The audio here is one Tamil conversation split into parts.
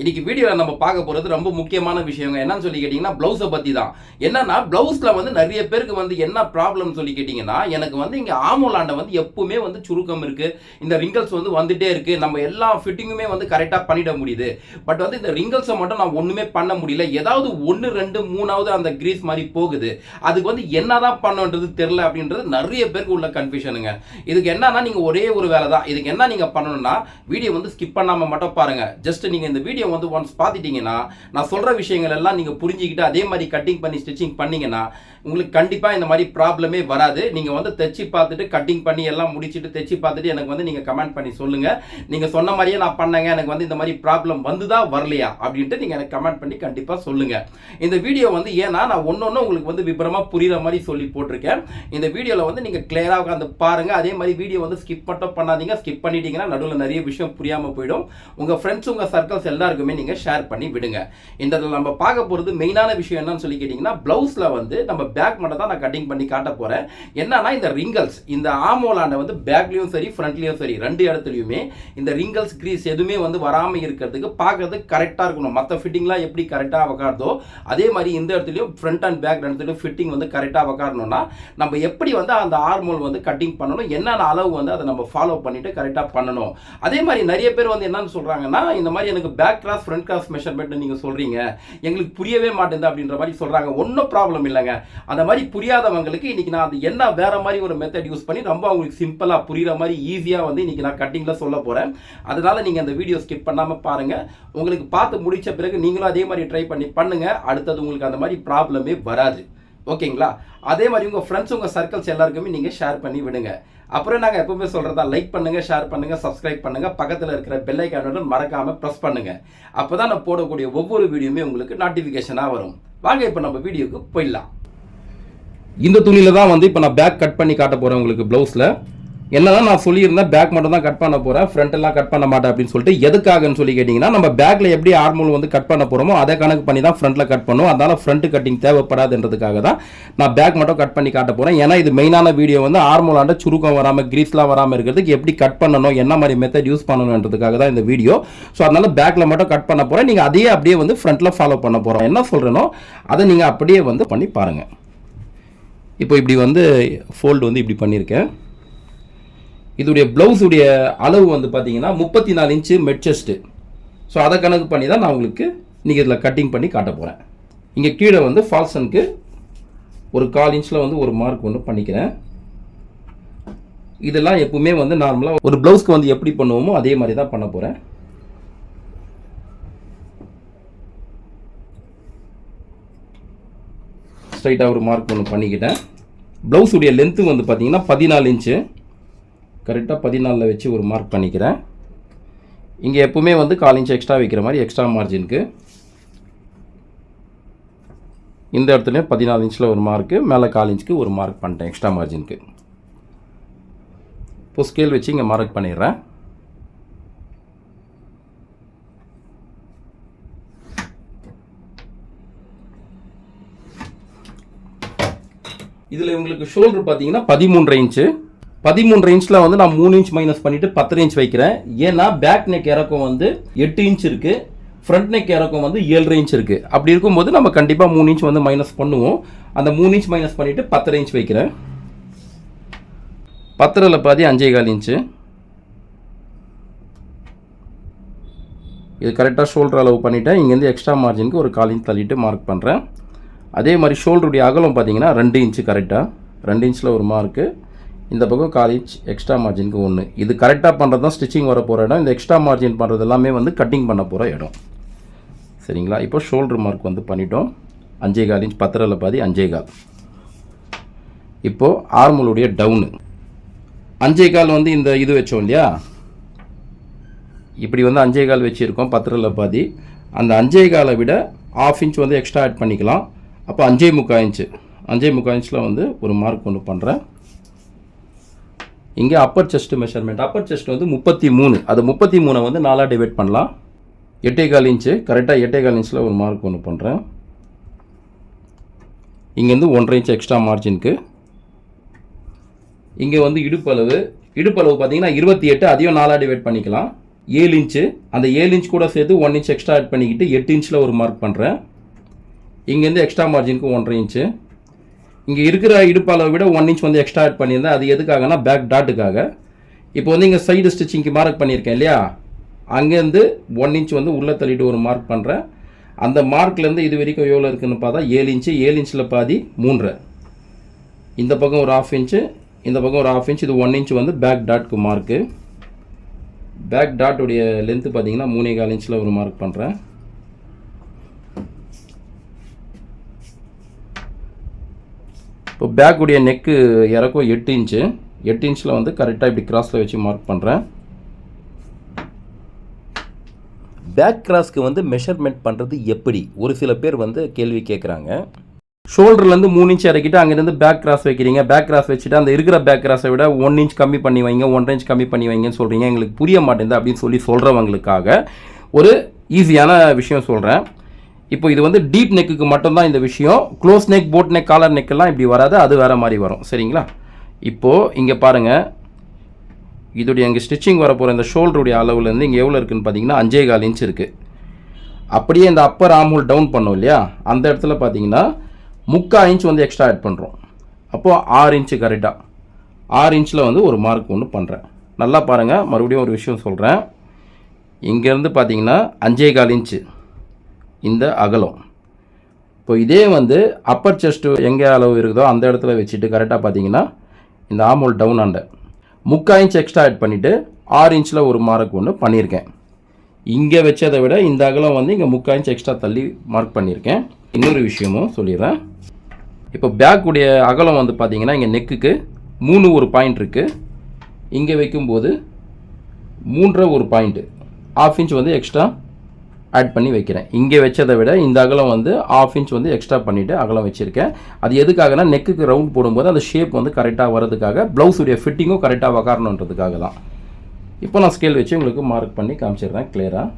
இன்னைக்கு வீடியோவில் நம்ம பார்க்க போகிறது ரொம்ப முக்கியமான விஷயங்க. என்னன்னு சொல்லி கேட்டிங்கன்னா ப்ளவுஸை பற்றி தான் என்னன்னா ப்ளவுஸில் வந்து நிறைய பேருக்கு வந்து என்ன ப்ராப்ளம் சொல்லி கேட்டிங்கன்னா எனக்கு வந்து இங்கே ஆமோலாண்டை வந்து எப்பவுமே வந்து சுருக்கம் இருக்குது இந்த ரிங்கல்ஸ் வந்து வந்துட்டே இருக்குது நம்ம எல்லா ஃபிட்டிங்குமே வந்து கரெக்டாக பண்ணிட முடியுது. பட் வந்து இந்த ரிங்கல்ஸை மட்டும் நான் ஒன்றுமே பண்ண முடியல. ஏதாவது ஒன்று ரெண்டு மூணாவது அந்த கிரீஸ் மாதிரி போகுது. அதுக்கு வந்து என்ன தான் பண்ணணுன்றது தெரில அப்படின்றது நிறைய பேருக்கு உள்ள கன்ஃபியூஷனுங்க இதுக்கு என்னன்னா நீங்கள் ஒரே ஒரு வேலை தான் இதுக்கு என்ன நீங்கள் பண்ணணும்னா வீடியோ வந்து ஸ்கிப் பண்ணாமல் மட்டும் பாருங்கள் ஜஸ்ட் நீங்கள் இந்த வீடியோ வந்து ஒன்ஸ் பார்த்துட்டீங்கன்னா நான் சொல்கிற விஷயங்கள் எல்லாம் நீங்கள் புரிஞ்சுக்கிட்டு அதே மாதிரி கட்டிங் பண்ணி ஸ்டிச்சிங் பண்ணீங்கன்னா உங்களுக்கு கண்டிப்பாக இந்த மாதிரி ப்ராப்ளமே வராது. நீங்கள் வந்து தைச்சி பார்த்துட்டு கட்டிங் பண்ணி எல்லாம் முடிச்சுட்டு தைச்சி பார்த்துட்டு எனக்கு வந்து நீங்கள் கமெண்ட் பண்ணி சொல்லுங்கள் நீங்கள் சொன்ன மாதிரியே நான் பண்ணேங்க எனக்கு வந்து இந்த மாதிரி ப்ராப்ளம் வந்துதா வரலையா அப்படின்ட்டு நீங்கள் எனக்கு கமெண்ட் பண்ணி கண்டிப்பாக சொல்லுங்கள் இந்த வீடியோ வந்து ஏன்னா நான் ஒன்று ஒன்று உங்களுக்கு வந்து விபரமாக புரிகிற மாதிரி சொல்லி போட்டிருக்கேன். இந்த வீடியோவில் வந்து நீங்கள் கிளியராக உட்காந்து பாருங்கள் அதே மாதிரி வீடியோ வந்து ஸ்கிப் மட்டும் பண்ணாதீங்க. ஸ்கிப் பண்ணிட்டீங்கன்னா நடுவில் நிறைய விஷயம் புரியாமல் போயிடும். உங்கள் ஃப்ரெண்ட்ஸ் உங்கள் சர்க்கிள்ஸ் எல்லாருக்கும் நீங்கள் ஷேர் பண்ணி விடுங்க. இந்த இதில் நம்ம பார்க்க போகிறது மெயினான விஷயம் என்னன்னு சொல்லி கேட்டிங்கன்னா ப்ளவுஸில் வந்து நம்ம பேக் மட்டும் தான் நான் கட்டிங் பண்ணி காட்ட போகிறேன் என்னன்னா இந்த ரிங்கல்ஸ் இந்த ஆமோலாண்டை வந்து பேக்லேயும் சரி ஃப்ரண்ட்லேயும் சரி ரெண்டு இடத்துலையுமே இந்த ரிங்கல்ஸ் க்ரீஸ் எதுவுமே வந்து வராமல் இருக்கிறதுக்கு பார்க்கறதுக்கு கரெக்டாக இருக்கணும். மற்ற ஃபிட்டிங்லாம் எப்படி கரெக்டாக உக்காருதோ அதே மாதிரி இந்த இடத்துலையும் ஃப்ரண்ட் அண்ட் பேக் இடத்துலையும் ஃபிட்டிங் வந்து கரெக்டாக உக்காரணும்னா நம்ம எப்படி வந்து அந்த ஆர்மோல் வந்து கட்டிங் பண்ணணும் என்னென்ன அளவு வந்து அதை நம்ம ஃபாலோ பண்ணிட்டு கரெக்டாக பண்ணணும். அதே மாதிரி நிறைய பேர் வந்து என்னன்னு சொல்கிறாங்கன்னா இந்த மாதிரி எனக்கு பேக் கிராஸ் ஃப்ரண்ட் கிராஸ் மெஷர்மெண்ட்னு நீங்கள் சொல்கிறீங்க எங்களுக்கு புரியவே மாட்டேங்குது அப்படின்ற மாதிரி சொல்கிறாங்க ஒன்றும் ப்ராப்ளம் இல்லைங்க. அந்த மாதிரி புரியாதவங்களுக்கு இன்றைக்கி நான் அது என்ன வேறு மாதிரி ஒரு மெத்தட் யூஸ் பண்ணி ரொம்ப அவங்களுக்கு சிம்பிளாக புரிகிற மாதிரி ஈஸியாக வந்து இன்றைக்கி நான் கட்டிங்கில் சொல்ல போகிறேன் அதனால் நீங்கள் அந்த வீடியோ ஸ்கிப் பண்ணாமல் பாருங்கள் உங்களுக்கு பார்த்து முடித்த பிறகு நீங்களும் அதே மாதிரி ட்ரை பண்ணி பண்ணுங்கள் அடுத்தது உங்களுக்கு அந்த மாதிரி ப்ராப்ளமே வராது. ஓகேங்களா? அதே மாதிரி உங்கள் ஃப்ரெண்ட்ஸ் உங்கள் சர்க்கிள்ஸ் எல்லாருக்குமே நீங்கள் ஷேர் பண்ணி விடுங்க. அப்புறம் நாங்கள் எப்பவுமே சொல்கிறதா லைக் பண்ணுங்கள் ஷேர் பண்ணுங்கள் சப்ஸ்கிரைப் பண்ணுங்கள் பக்கத்தில் இருக்கிற பெல் ஐக்கானுடன் மறக்காமல் ப்ரெஸ் பண்ணுங்கள் அப்போ தான் நான் போடக்கூடிய ஒவ்வொரு வீடியோமே உங்களுக்கு நோட்டிஃபிகேஷனாக வரும். வாங்க இப்போ நம்ம வீடியோக்கு போயிடலாம். இந்த துணியில் தான் வந்து இப்போ நான் பேக் கட் பண்ணி காட்ட போகிறேன் உங்களுக்கு ப்ளவுஸில் என்னதான் நான் சொல்லியிருந்தேன் பேக் மட்டும் தான் கட் பண்ண போகிறேன் ஃப்ரண்ட் எல்லாம் கட் பண்ண மாட்டேன் அப்படின்னு சொல்லிட்டு எதுக்காகன்னு சொல்லி கேட்டிங்கன்னா நம்ம பேக்கில் எப்படி ஆர்மோல் வந்து கட் பண்ண போகிறோமோ அதை கணக்கு பண்ணி தான் ஃப்ரண்ட்டில் கட் பண்ணுவோம். அதனால ஃப்ரண்ட் கட்டிங் தேவைப்படாதுன்றதுக்காக தான் நான் பேக் மட்டும் கட் பண்ணி காட்ட போகிறேன் ஏன்னா இது மெயினான வீடியோ வந்து ஆர்மோலாண்ட சுருக்கம் வராமல் கிரீஸ்லாம் வராமல் இருக்கிறதுக்கு எப்படி கட் பண்ணணும் என்ன மாதிரி மெத்தட் யூஸ் பண்ணணுன்றதுக்காக தான் இந்த வீடியோ ஸோ அதனால பேக்கில் மட்டும் கட் பண்ண போகிறேன் நீங்கள் அதையே அப்படியே வந்து ஃப்ரண்ட்டில் ஃபாலோ பண்ண போகிறோம் என்ன சொல்கிறேனோ அதை நீங்கள் அப்படியே வந்து பண்ணி பாருங்கள் இப்போ இப்படி வந்து ஃபோல்டு வந்து இப்படி பண்ணியிருக்கேன். இதோடைய ப்ளவுஸுடைய அளவு வந்து பார்த்தீங்கன்னா முப்பத்தி நாலு இன்ச்சு மெட்செஸ்ட்டு ஸோ அதை கணக்கு பண்ணி தான் நான் உங்களுக்கு இன்றைக்கி இதில் கட்டிங் பண்ணி காட்ட போகிறேன் இங்கே கீழே வந்து ஃபால்சனுக்கு ஒரு கால் இன்ச்சில் வந்து ஒரு மார்க் ஒன்று பண்ணிக்கிறேன். இதெல்லாம் எப்பவுமே வந்து நார்மலாக ஒரு ப்ளவுஸ்க்கு வந்து எப்படி பண்ணுவோமோ அதே மாதிரி தான் பண்ண போகிறேன் ஸ்ட்ரைட்டாக ஒரு மார்க் ஒன்று பண்ணிக்கிட்டேன். ப்ளவுஸுடைய லென்த்து வந்து பார்த்தீங்கன்னா பதினாலு இன்ச்சு கரெக்டாக பதினாலில் வச்சு ஒரு மார்க் பண்ணிக்கிறேன். இங்கே எப்பவுமே வந்து கால் இன்ச் எக்ஸ்ட்ரா வைக்கிற மாதிரி எக்ஸ்ட்ரா மார்ஜினுக்கு இந்த இடத்துலையும் பதினாலு இன்ச்சில் ஒரு மார்க்கு மேலே கால் இன்ச்சுக்கு ஒரு மார்க் பண்ணிட்டேன் எக்ஸ்ட்ரா மார்ஜினுக்கு இப்போ ஸ்கேல் வச்சு இங்கே மார்க் பண்ணிடுறேன். இதில் உங்களுக்கு ஷோல்டர் பார்த்தீங்கன்னா பதிமூன்றரை இன்ச்சு பதிமூன்று இன்ச்சில் வந்து நான் மூணு இன்ச் மைனஸ் பண்ணிவிட்டு பத்தரை இன்ச் வைக்கிறேன். ஏன்னா பேக் நெக் இறக்கம் வந்து எட்டு இன்ச் இருக்குது ஃப்ரண்ட் நெக் இறக்கம் வந்து ஏழு இன்ச் இருக்குது அப்படி இருக்கும்போது நம்ம கண்டிப்பாக மூணு இன்ச் வந்து மைனஸ் பண்ணுவோம். அந்த மூணு இன்ச் மைனஸ் பண்ணிவிட்டு பத்தரை இன்ச் வைக்கிறேன். பத்தரையில் பாதி அஞ்சே கால் இன்ச்சு இது கரெக்டாக ஷோல்டர் அளவு பண்ணிவிட்டேன் இங்கேருந்து எக்ஸ்ட்ரா மார்ஜினுக்கு ஒரு கால் இன்ச் தள்ளிட்டு மார்க் பண்ணுறேன் அதே மாதிரி ஷோல்டருடைய அகலம் பார்த்தீங்கன்னா ரெண்டு இன்ச்சு கரெக்டாக ரெண்டு இன்ச்சில் ஒரு மார்க்கு இந்த பக்கம் கால் இன்ச் எக்ஸ்ட்ரா மார்ஜினுக்கு ஒன்று இது கரெக்டாக பண்ணுறது தான் ஸ்டிச்சிங் வர போகிற இடம். இந்த எக்ஸ்ட்ரா மார்ஜின் பண்ணுறது எல்லாமே வந்து கட்டிங் பண்ண போகிற இடம். சரிங்களா? இப்போ ஷோல்டர் மார்க் வந்து பண்ணிட்டோம். அஞ்சே கால் இன்ச் பத்தரில் பாதி அஞ்சே கால். இப்போது ஆர்மலுடைய டவுனு அஞ்சே கால் வந்து இந்த இது வச்சோம் இல்லையா? இப்படி வந்து அஞ்சே கால் வச்சுருக்கோம் பத்தரில் பாதி. அந்த அஞ்சே காலை விட ஆஃப் இன்ச் வந்து எக்ஸ்ட்ரா ஆட் பண்ணிக்கலாம். அப்போ அஞ்சே முக்கால் இன்ச்சு அஞ்சே முக்கால் இன்ச்சில் வந்து ஒரு மார்க் ஒன்று பண்ணுறேன் இங்கே upper chest measurement upper chest வந்து முப்பத்தி மூணு. அது முப்பத்தி மூணை வந்து நாலாக டிவைட் பண்ணலாம். எட்டே கால் இன்ச்சு கரெக்டாக எட்டே கால் இன்ச்சில் ஒரு மார்க் ஒன்று பண்ணுறேன் இங்கேருந்து ஒன்றரை இன்ச் எக்ஸ்ட்ரா மார்ஜினுக்கு இங்கே வந்து இடுப்பளவு. இடுப்பளவு பார்த்தீங்கன்னா இருபத்தி எட்டு அதையும் நாலாக டிவைட் பண்ணிக்கலாம். ஏழு இன்ச்சு அந்த ஏழு இன்ச் கூட சேர்த்து ஒன் இன்ச் எக்ஸ்ட்ரா ஆட் பண்ணிக்கிட்டு எட்டு இன்ச்சில் ஒரு மார்க் பண்ணுறேன் இங்கேருந்து எக்ஸ்ட்ரா மார்ஜினுக்கு ஒன்றரை இன்ச்சு இங்கே இருக்கிற இடுப்பு அளவை விட ஒன் இன்ச் வந்து எக்ஸ்ட்ரா ஆட் பண்ணியிருந்தேன். அது எதுக்காகனா பேக் டாட்டுக்காக இப்போ வந்து இங்கே சைடு ஸ்டிச்சிங்க்கு மார்க் பண்ணியிருக்கேன் இல்லையா? அங்கேருந்து ஒன் இன்ச் வந்து உள்ளே தள்ளிட்டு ஒரு மார்க் பண்ணுறேன் அந்த மார்க்லேருந்து இது வரைக்கும் எவ்வளோ இருக்குதுன்னு பார்த்தா ஏழு இன்ச்சு ஏழு இன்ச்சில் பாதி மூன்றரை இந்த பக்கம் ஒரு ஆஃப் இன்ச்சு இந்த பக்கம் ஒரு ஆஃப் இன்ச் இது ஒன் இன்ச் வந்து பேக் டாட்க்கு மார்க்கு பேக் டாட்டுடைய லென்த்து பார்த்தீங்கன்னா மூணே கால் இன்ச்சில் ஒரு மார்க் பண்ணுறேன் இப்போ பேக்குடைய நெக்கு இறக்கும் எட்டு இன்ச்சு எட்டு இன்ச்சில் வந்து கரெக்டாக இப்படி கிராஸில் வச்சு மார்க் பண்ணுறேன் பேக் கிராஸ்க்கு வந்து மெஷர்மெண்ட் பண்ணுறது எப்படி? ஒரு சில பேர் வந்து கேள்வி கேட்குறாங்க ஷோல்டர்லேருந்து மூணு இன்ச் இறக்கிட்டு அங்கேருந்து பேக் கிராஸ் வைக்கிறீங்க. பேக் கிராஸ் வச்சுட்டு அந்த இருக்கிற பேக் கிராஸை விட ஒன் இன்ச் கம்மி பண்ணி வைங்க ஒன்றரை இன்ச் கம்மி பண்ணி வைங்கன்னு சொல்கிறீங்க எங்களுக்கு புரிய மாட்டேங்குது அப்படின்னு சொல்லி சொல்கிறவங்களுக்காக ஒரு ஈஸியான விஷயம் சொல்கிறேன் இப்போ இது வந்து டீப் நெக்குக்கு மட்டும்தான் இந்த விஷயம். Close neck boat neck collar நெக்கெல்லாம் இப்படி வராது அது வேறு மாதிரி வரும். சரிங்களா? இப்போது இங்கே பாருங்கள் இதோடைய இங்கே ஸ்டிச்சிங் வரப்போகிற இந்த ஷோல்டருடைய அளவுலேருந்து இங்கே எவ்வளோ இருக்குதுன்னு பார்த்தீங்கன்னா அஞ்சே கால் இன்ச் இருக்குது அப்படியே இந்த அப்பர் ஆம்ஹோல் டவுன் பண்ணோம் இல்லையா? அந்த இடத்துல பார்த்தீங்கன்னா முக்கா இன்ச் வந்து எக்ஸ்ட்ரா ஆட் பண்ணுறோம் அப்போது ஆறு இன்ச்சு கரெக்டாக ஆறு இன்ச்சில் வந்து ஒரு மார்க் ஒன்று பண்ணுறேன் நல்லா பாருங்கள் மறுபடியும் ஒரு விஷயம் சொல்கிறேன் இங்கேருந்து பார்த்தீங்கன்னா அஞ்சே கால் இன்ச்சு இந்த அகலம். இப்போ இதே வந்து அப்பர் செஸ்ட்டு எங்கே அளவு இருக்குதோ அந்த இடத்துல வச்சுட்டு கரெக்டாக பார்த்தீங்கன்னா இந்த ஆமோல் டவுன் ஆண்ட முக்கால் இன்ச் எக்ஸ்ட்ரா ஆட் பண்ணிவிட்டு ஆறு இன்ச்சில் ஒரு மார்க் ஒன்று பண்ணியிருக்கேன். இங்கே வச்சதை விட இந்த அகலம் வந்து இங்கே முக்கால் இன்ச் எக்ஸ்ட்ரா தள்ளி மார்க் பண்ணியிருக்கேன். இன்னொரு விஷயமும் சொல்லிடுறேன். இப்போ பேக்குடைய அகலம் வந்து பார்த்தீங்கன்னா இங்கே நெக்குக்கு மூணு ஒரு பாயிண்ட் இருக்குது இங்கே வைக்கும்போது மூன்றரை ஒரு பாயிண்ட்டு ஆஃப் இன்ச் வந்து எக்ஸ்ட்ரா ஆட் பண்ணி வைக்கிறேன். இங்கே வச்சதை விட இந்த அகலம் வந்து ஆஃப் இன்ச் வந்து எக்ஸ்ட்ரா பண்ணிவிட்டு அகலம் வச்சுருக்கேன். அது எதுக்காகனா நெக்குக்கு ரவுண்ட் போடும்போது அந்த ஷேப் வந்து கரெக்டாக வரதுக்காக ப்ளவுஸுடைய ஃபிட்டிங்கும் கரெக்டாக வகாரணுன்றதுக்காக தான். இப்போ நான் ஸ்கேல் வச்சு உங்களுக்கு மார்க் பண்ணி காமிச்சிடுறேன் கிளியராக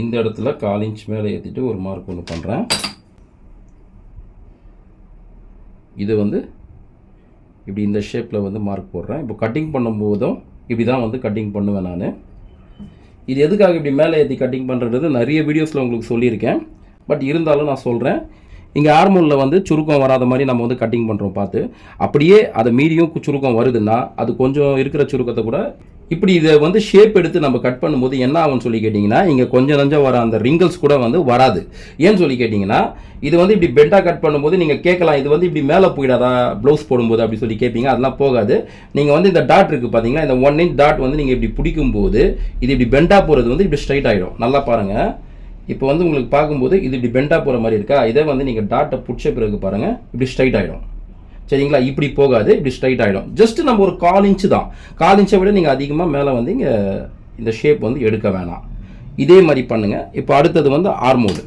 இந்த இடத்துல கால் இன்ச் மேலே ஏற்றிட்டு ஒரு மார்க் ஒன்று பண்ணுறேன் இது வந்து இப்படி இந்த ஷேப்பில் வந்து மார்க் போடுறேன். இப்போ கட்டிங் பண்ணும்போதும் இப்படி தான் வந்து கட்டிங் பண்ணுவேன் நான். இது எதுக்காக இப்படி மேலே ஏற்றி கட்டிங் பண்ணுறது நிறைய வீடியோஸில் உங்களுக்கு சொல்லியிருக்கேன். பட் இருந்தாலும் நான் சொல்கிறேன் இங்கே ஆர்மூலில் வந்து சுருக்கம் வராத மாதிரி நம்ம வந்து கட்டிங் பண்ணுறோம் பார்த்து. அப்படியே அதை மீறியும் கு- சுருக்கம் வருதுன்னா அது கொஞ்சம் இருக்கிற சுருக்கத்தை கூட இப்படி இதை வந்து ஷேப் எடுத்து நம்ம கட் பண்ணும்போது என்ன ஆகும்னு சொல்லி கேட்டிங்கன்னா இங்கே கொஞ்சம் நஞ்சம் வர அந்த ரிங்கிள்ஸ் கூட வந்து வராது. ஏன்னு சொல்லி கேட்டிங்கன்னா இது வந்து இப்படி பெண்டாக கட் பண்ணும்போது நீங்கள் கேட்கலாம் இது வந்து இப்படி மேலே போயிடாதா ப்ளவுஸ் போடும்போது அப்படி சொல்லி கேட்பீங்க அதெல்லாம் போகாது. நீங்கள் வந்து இந்த டாட் இருக்குது பார்த்தீங்களா இந்த ஒன் இன்ச் டாட் வந்து நீங்கள் இப்படி பிடிக்கும்போது இது இப்படி பெண்டாக போகிறது வந்து இப்படி ஸ்ட்ரைட் ஆகிடும் நல்லா பாருங்கள் இப்போ வந்து உங்களுக்கு பார்க்கும்போது இது இப்படி பெண்டாக போகிற மாதிரி இருக்கா? இதே வந்து நீங்கள் டாட்டை பிடிச்ச பிறகு பாருங்கள் இப்படி ஸ்ட்ரைட் ஆகிடும் சரிங்களா? இப்படி போகாது இப்படி ஸ்ட்ரைட் ஆகிடும் ஜஸ்ட் நம்ம ஒரு கால் இன்ச்சு தான். கால் இன்ச்சை விட நீங்கள் அதிகமாக மேலே வந்து இங்கே இந்த ஷேப் வந்து எடுக்க வேணாம். இதே மாதிரி பண்ணுங்கள் இப்போ அடுத்தது வந்து ஆர்மோடு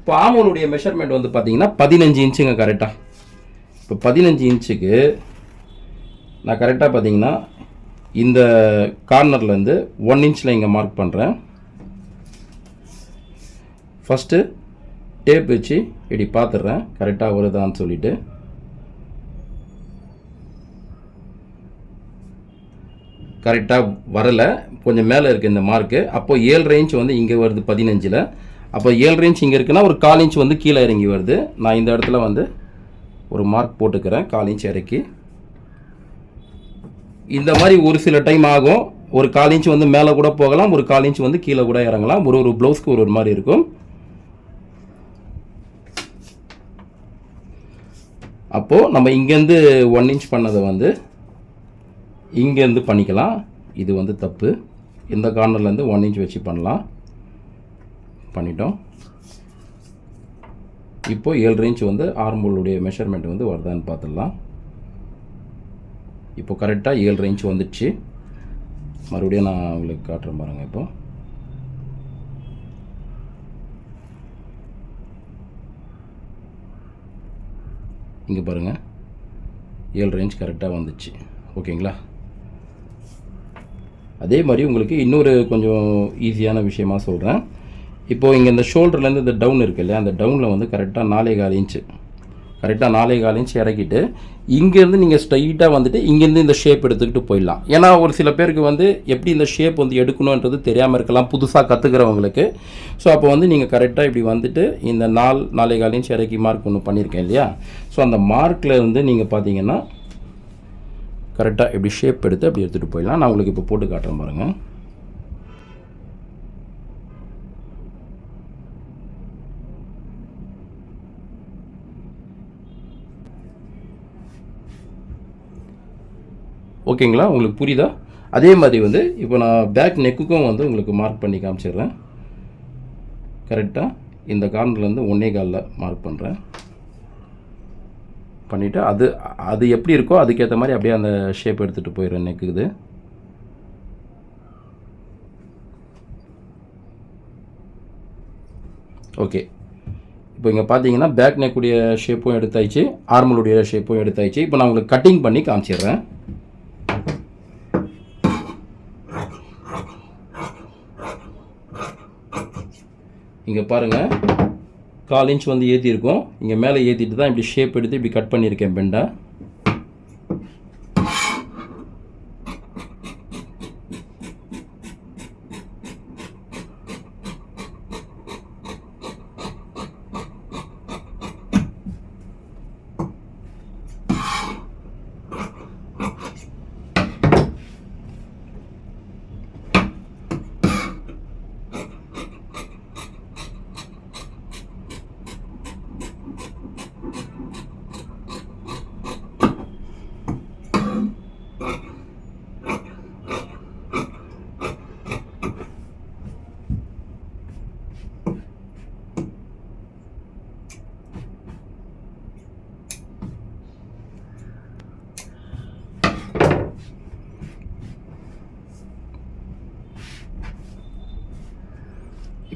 இப்போ ஆர்மோனுடைய மெஷர்மெண்ட் வந்து பார்த்தீங்கன்னா பதினஞ்சு இன்ச்சுங்க கரெக்டாக இப்போ பதினஞ்சு இன்ச்சுக்கு நான் கரெக்டாக பார்த்தீங்கன்னா இந்த கார்னர்லேருந்து ஒன் இன்ச்சில் இங்கே மார்க் பண்ணுறேன் ஃபஸ்ட்டு டேப் வச்சு இப்படி பார்த்துட்றேன் கரெக்டாக வருதான்னு சொல்லிட்டு. கரெக்டாக வரலை. கொஞ்சம் மேலே இருக்குது இந்த மார்க்கு அப்போ ஏழு ரேஞ்ச் வந்து இங்கே வருது பதினஞ்சில். அப்போ ஏழு ரேஞ்ச் இங்கே இருக்குன்னா ஒரு கால் இன்ச் வந்து கீழே இறங்கி வருது. நான் இந்த இடத்துல வந்து ஒரு மார்க் போட்டுக்கிறேன். கால் இன்ச் இறக்கி. இந்த மாதிரி ஒரு சில டைம் ஆகும். ஒரு கால் இன்ச் வந்து மேலே கூட போகலாம். ஒரு கால் இன்ச் வந்து கீழே கூட இறங்கலாம். ஒரு ஒரு ப்ளவுஸ்க்கு ஒரு ஒரு மாதிரி இருக்கும். அப்போது நம்ம இங்கேருந்து ஒன் இன்ச் பண்ணதை வந்து இங்கேருந்து பண்ணிக்கலாம். இது வந்து தப்பு. இந்த கார்னர்லேருந்து ஒன் இன்ச் வச்சு பண்ணலாம். பண்ணிட்டோம். இப்போ ஏழு இன்ச் வந்து ஆர்மோலுடைய மெஷர்மெண்ட் வந்து வருதான்னு பார்த்துடலாம். இப்போ கரெக்டாக ஏழு இன்ச் வந்துடுச்சு மறுபடியும் நான் உங்களுக்கு காட்டுறேன் பாருங்கள் இப்போது இங்கே பாருங்கள் ஏழு ரேஞ்ச் கரெக்டாக வந்துச்சு. ஓகேங்களா? அதே மாதிரி உங்களுக்கு இன்னொரு கொஞ்சம் ஈஸியான விஷயமாக சொல்கிறேன் இப்போது இங்கே இந்த ஷோல்டர்லேருந்து இந்த டவுன் இருக்கு இல்லையா? அந்த டவுனில் வந்து கரெக்டாக நாலே கால் இன்ச்சு கரெக்டாக நாலே கால் இன்ச் இறக்கிட்டு இங்கேருந்து நீங்கள் ஸ்ட்ரைட்டாக வந்துட்டு இங்கேருந்து இந்த ஷேப் எடுத்துக்கிட்டு போயிடலாம். ஏன்னா ஒரு சில பேருக்கு வந்து எப்படி இந்த ஷேப் வந்து எடுக்கணுன்றது தெரியாமல் இருக்கலாம் புதுசாக கற்றுக்கிறவங்களுக்கு ஸோ அப்போ வந்து நீங்கள் கரெக்டாக இப்படி வந்துட்டு இந்த நாள் நாலே கால் இன்ச் இறக்கி மார்க் ஒன்று பண்ணியிருக்கேன் இல்லையா? ஸோ அந்த மார்க்கில் வந்து நீங்கள் பார்த்தீங்கன்னா கரெக்டாக இப்படி ஷேப் எடுத்து அப்படி எடுத்துகிட்டு போயிடலாம். நான் உங்களுக்கு இப்போ போட்டு காட்டுறேன் பாருங்கள் ஓகேங்களா? உங்களுக்கு புரியுதா? அதே மாதிரி வந்து இப்போ நான் பேக் நெக்குக்கும் வந்து உங்களுக்கு மார்க் பண்ணி காமிச்சிடுறேன். கரெக்டாக இந்த கார்னர்லேருந்து ஒன்றே காலில் மார்க் பண்ணுறேன் பண்ணிவிட்டு அது அது எப்படி இருக்கோ அதுக்கேற்ற மாதிரி அப்படியே அந்த ஷேப் எடுத்துகிட்டு போயிடுறேன் நெக்கு இது. ஓகே இப்போ இங்கே பார்த்தீங்கன்னா பேக் நெக்குடைய ஷேப்பும் எடுத்தாச்சு ஆர்மலுடைய ஷேப்பும் எடுத்தாச்சு. இப்போ நான் உங்களுக்கு கட்டிங் பண்ணி காமிச்சிடுறேன். இங்கே பாருங்கள் கால் இன்ச் வந்து ஏற்றிருக்கோம் இங்கே மேலே ஏற்றிட்டு தான் இப்படி ஷேப் எடுத்து இப்படி கட் பண்ணியிருக்கேன் பெண்டை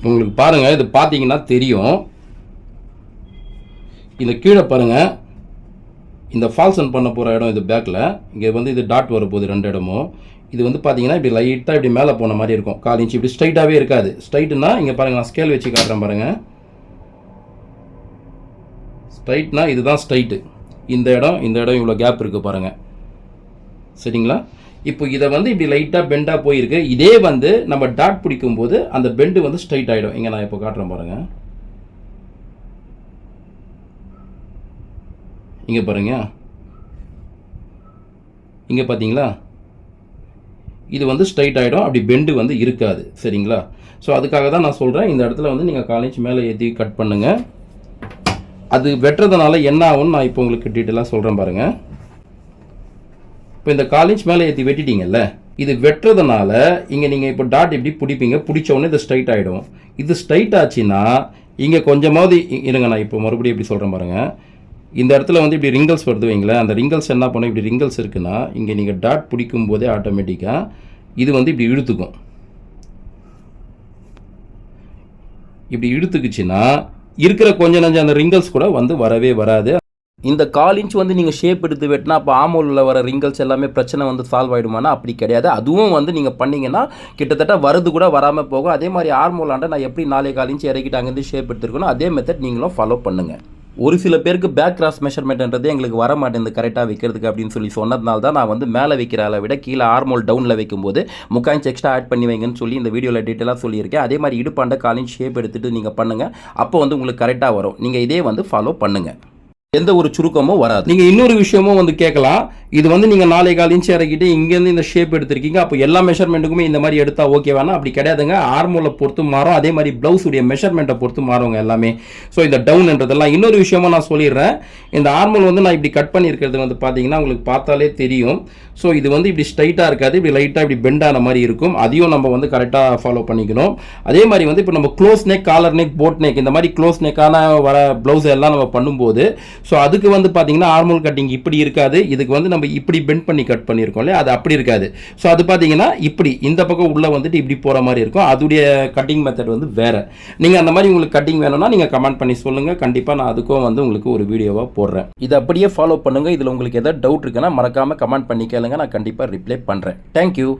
உங்களுக்கு பாருங்கள் இது பார்த்தீங்கன்னா தெரியும். இந்த கீழே பாருங்கள் இந்த ஃபால்சன் பண்ண போகிற இடம் இது பேக்கில் இங்கே வந்து இது டாட் வரப்போகுது ரெண்டு இடமும். இது வந்து பார்த்தீங்கன்னா இப்படி லைட்டாக இப்படி மேலே போன மாதிரி இருக்கும். கால் இன்ச்சு இப்படி ஸ்ட்ரைட்டாகவே இருக்காது. ஸ்ட்ரைட்டுனா இங்கே பாருங்கள் நான் ஸ்கேல் வச்சு காட்டுறேன் பாருங்கள் ஸ்ட்ரைட்னா இதுதான் ஸ்ட்ரைட்டு இந்த இடம் இந்த இடம் இவ்வளோ கேப் இருக்குது பாருங்கள் சரிங்களா? இப்போ இதை வந்து இப்படி லைட்டாக பெண்டாக போயிருக்கு. இதே வந்து நம்ம டாட் பிடிக்கும் போது அந்த பெண்டு வந்து ஸ்ட்ரைட் ஆகிடும் இங்கே நான் இப்போ காட்டுறேன் பாருங்கள் இங்கே பாருங்க. இங்கே பார்த்தீங்களா இது வந்து ஸ்ட்ரைட் ஆகிடும் அப்படி பெண்டு வந்து இருக்காது. சரிங்களா? ஸோ அதுக்காக தான் நான் சொல்கிறேன் இந்த இடத்துல வந்து நீங்கள் காலேஜ் மேலே ஏற்றி கட் பண்ணுங்கள் அது வெட்டுறதுனால என்ன ஆகும்னு நான் இப்போ உங்களுக்கு டீட்டெயிலாக சொல்கிறேன் பாருங்கள் இப்போ இந்த காலேஜ் மேலே ஏற்றி வெட்டிட்டீங்கல்ல இது வெட்டுறதுனால இங்கே நீங்கள் இப்போ டாட் இப்படி பிடிப்பீங்க பிடிச்சோடனே இது ஸ்ட்ரைட் ஆகிடும் இது ஸ்ட்ரைட் ஆச்சுன்னா இங்கே கொஞ்சமாவது இருங்க நான் இப்போ மறுபடியும் இப்படி சொல்கிறேன் பாருங்கள் இந்த இடத்துல வந்து இப்படி ரிங்கல்ஸ் வருது வைங்களேன் அந்த ரிங்கல்ஸ் என்ன பண்ணும்? இப்படி ரிங்கல்ஸ் இருக்குன்னா இங்கே நீங்கள் டாட் பிடிக்கும் போதே ஆட்டோமேட்டிக்காக இது வந்து இப்படி இழுத்துக்கும். இப்படி இழுத்துக்குச்சுன்னா இருக்கிற கொஞ்ச நஞ்ச அந்த ரிங்கல்ஸ் கூட வந்து வரவே வராது. இந்த கால் இன்ச் வந்து நீங்கள் ஷேப் எடுத்து வெட்டினா அப்போ ஆமோலில் வர ரிங்கல்ஸ் எல்லாமே பிரச்சனை வந்து சால்வ் ஆகிடுமானா அப்படி கிடையாது. அதுவும் வந்து நீங்கள் பண்ணிங்கன்னா கிட்டத்தட்ட வரது கூட வராமல் போகும். அதே மாதிரி ஆர்மோலாண்ட நான் எப்படி நாலே கால் இன்ச் இறக்கிட்டு அங்கேருந்து ஷேப் எடுத்துருக்கணும் அதே மெத்தட் நீங்களும் ஃபாலோ பண்ணுங்கள் ஒரு சில பேருக்கு பேக் கிராஸ் மெஷர்மெண்ட்ன்றது எங்களுக்கு வர மாட்டேங்குது கரெக்டாக வைக்கிறதுக்கு அப்படின்னு சொல்லி சொன்னதுனால தான் நான் வந்து மேலே வைக்கிற அளவை விட கீழே ஆர்மோல் டவுனில் வைக்கும்போது முக்கா இன்ச் எக்ஸ்ட்ரா ஆட் பண்ணி வைங்கன்னு சொல்லி இந்த வீடியோவில் டீட்டெயிலாக சொல்லியிருக்கேன். அதே மாதிரி இடுப்பாண்ட காலின் ஷேப் எடுத்துகிட்டு நீங்கள் பண்ணுங்கள் அப்போ வந்து உங்களுக்கு கரெக்டாக வரும். நீங்கள் இதே வந்து ஃபாலோ பண்ணுங்கள் எந்த ஒரு சுருக்கமும் வராது. நீங்கள் இன்னொரு விஷயமும் வந்து கேட்கலாம். இது வந்து நீங்கள் நாளை கால் இன்ச்சு இறக்கிட்டு இங்கேருந்து இந்த ஷேப் எடுத்திருக்கீங்க. அப்போ எல்லா மெஷர்மெண்ட்டுக்குமே இந்த மாதிரி எடுத்தா ஓகேவானா அப்படி கிடையாதுங்க. ஆர்மோலை பொறுத்து மாறும். அதே மாதிரி blouse உடைய மெஷர்மெண்ட்டை பொறுத்து மாறுவங்க எல்லாமே. ஸோ இந்த டவுன்ன்றதெல்லாம் இன்னொரு விஷயமும் நான் சொல்லிடுறேன். இந்த ஆர்மோல் வந்து நான் இப்படி கட் பண்ணியிருக்கிறது வந்து பார்த்தீங்கன்னா உங்களுக்கு பார்த்தாலே தெரியும். ஸோ இது வந்து இப்படி ஸ்ட்ரைட்டாக இருக்காது. இப்படி லைட்டாக இப்படி பெண்ட் ஆன மாதிரி இருக்கும். அதையும் நம்ம வந்து கரெக்டாக ஃபாலோ பண்ணிக்கணும். அதே மாதிரி வந்து இப்போ நம்ம close neck collar neck boat neck இந்த மாதிரி க்ளோஸ் நெக்கான வர ப்ளவுஸ் எல்லாம் நம்ம பண்ணும்போது ஸோ அதுக்கு வந்து பார்த்தீங்கன்னா ஆர்மல் கட்டிங் இப்படி இருக்காது. இதுக்கு வந்து நம்ம இப்படி பெண்ட் பண்ணி கட் பண்ணியிருக்கோம் இல்லையா? அது அப்படி இருக்காது. ஸோ அது பார்த்தீங்கன்னா இப்படி இந்த பக்கம் உள்ளே வந்துட்டு இப்படி போகிற மாதிரி இருக்கும். அதுடைய கட்டிங் மெத்தட் வந்து வேறு. நீங்கள் அந்த மாதிரி உங்களுக்கு கட்டிங் வேணும்னா நீங்கள் கமெண்ட் பண்ணி சொல்லுங்கள் கண்டிப்பாக நான் அதுக்கும் வந்து உங்களுக்கு ஒரு வீடியோவாக போடுறேன். இதை அப்படியே ஃபாலோ பண்ணுங்கள் இதில் உங்களுக்கு எதாவது டவுட் இருக்குன்னா மறக்காமல் கமெண்ட் பண்ணி கேளுங்க. நான் கண்டிப்பாக ரிப்ளை பண்ணுறேன் தேங்க்யூ